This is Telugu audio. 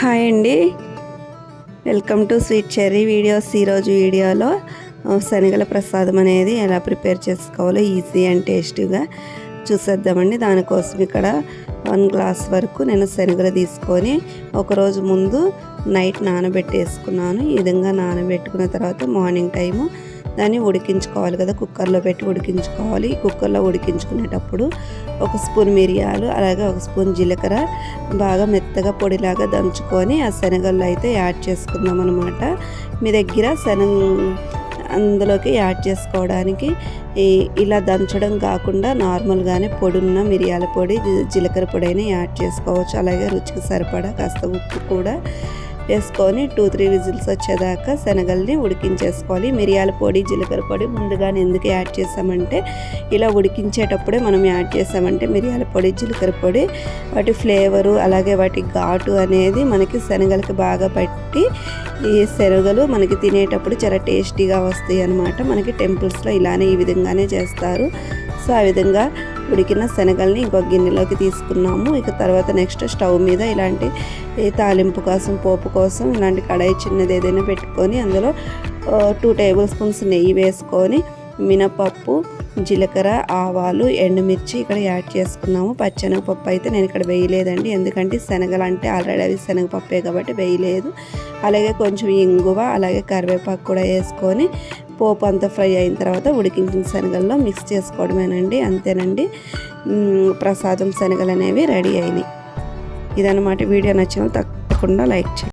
హాయ్ అండి. Welcome to sweet cherry videos. ఈరోజు వీడియోలో శనగల ప్రసాదం అనేది ఎలా ప్రిపేర్ చేసుకోవాలో ఈజీ అండ్ టేస్టీగా చూసేద్దామండి. దానికోసం ఇక్కడ వన్ గ్లాస్ వరకు నేను శనగలు తీసుకొని ఒకరోజు ముందు నైట్ నానబెట్టేసుకున్నాను. ఈ విధంగా నానబెట్టుకున్న తర్వాత మార్నింగ్ టైము దాన్ని ఉడికించుకోవాలి కదా కుక్కర్లో పెట్టి ఉడికించుకోవాలి. కుక్కర్లో ఉడికించుకునేటప్పుడు ఒక స్పూన్ మిరియాలు అలాగే ఒక స్పూన్ జీలకర్ర బాగా మెత్తగా పొడిలాగా దంచుకొని ఆ శనగల్లో అయితే యాడ్ చేసుకుందాం అనమాట మీ దగ్గర శనగ అందులోకి యాడ్ చేసుకోవడానికి ఇలా దంచడం కాకుండా నార్మల్గానే పొడున్న మిరియాల పొడి జీలకర్ర పొడి అయినా యాడ్ చేసుకోవచ్చు. అలాగే రుచికి సరిపడా కాస్త ఉప్పు కూడా వేసుకొని టూ త్రీ విజిల్స్ వచ్చేదాకా శనగల్ని ఉడికించేసుకోవాలి. మిరియాల పొడి జీలకర్ర పొడి ముందుగానే ఎందుకు యాడ్ చేసామంటే ఇలా ఉడికించేటప్పుడే మనం యాడ్ చేసామంటే మిరియాల పొడి జీలకర్ర పొడి వాటి ఫ్లేవరు అలాగే వాటి ఘాటు అనేది మనకి శనగలకి బాగా పట్టి ఈ శనగలు మనకి తినేటప్పుడు చాలా టేస్టీగా వస్తాయి అన్నమాట మనకి టెంపుల్స్లో ఇలానే ఈ విధంగానే చేస్తారు. సో ఆ విధంగా ఉడికిన శనగల్ని ఇంకొక గిన్నెలోకి తీసుకున్నాము. ఇక తర్వాత నెక్స్ట్ స్టవ్ మీద ఇలాంటి తాలింపు కోసం పోపు కోసం ఇలాంటి కడాయి చిన్నది ఏదైనా పెట్టుకొని అందులో టూ టేబుల్ స్పూన్స్ నెయ్యి వేసుకొని మినపప్పు జీలకర్ర ఆవాలు ఎండుమిర్చి ఇక్కడ యాడ్ చేసుకున్నాము. పచ్చెనగపప్పు అయితే నేను ఇక్కడ వేయలేదండి. ఎందుకంటే శనగలు అంటే ఆల్రెడీ అవి శనగపప్పే కాబట్టి వేయలేదు. అలాగే కొంచెం ఇంగువ అలాగే కరివేపాకు కూడా వేసుకొని పోపు అంతా ఫ్రై అయిన తర్వాత ఉడికించిన శనగల్లో మిక్స్ చేసుకోవడమేనండి అంతేనండి. ప్రసాదం శనగలు అనేవి రెడీ అయినాయి. ఇదన్నమాట వీడియో నచ్చిన తప్పకుండా లైక్ చేయండి.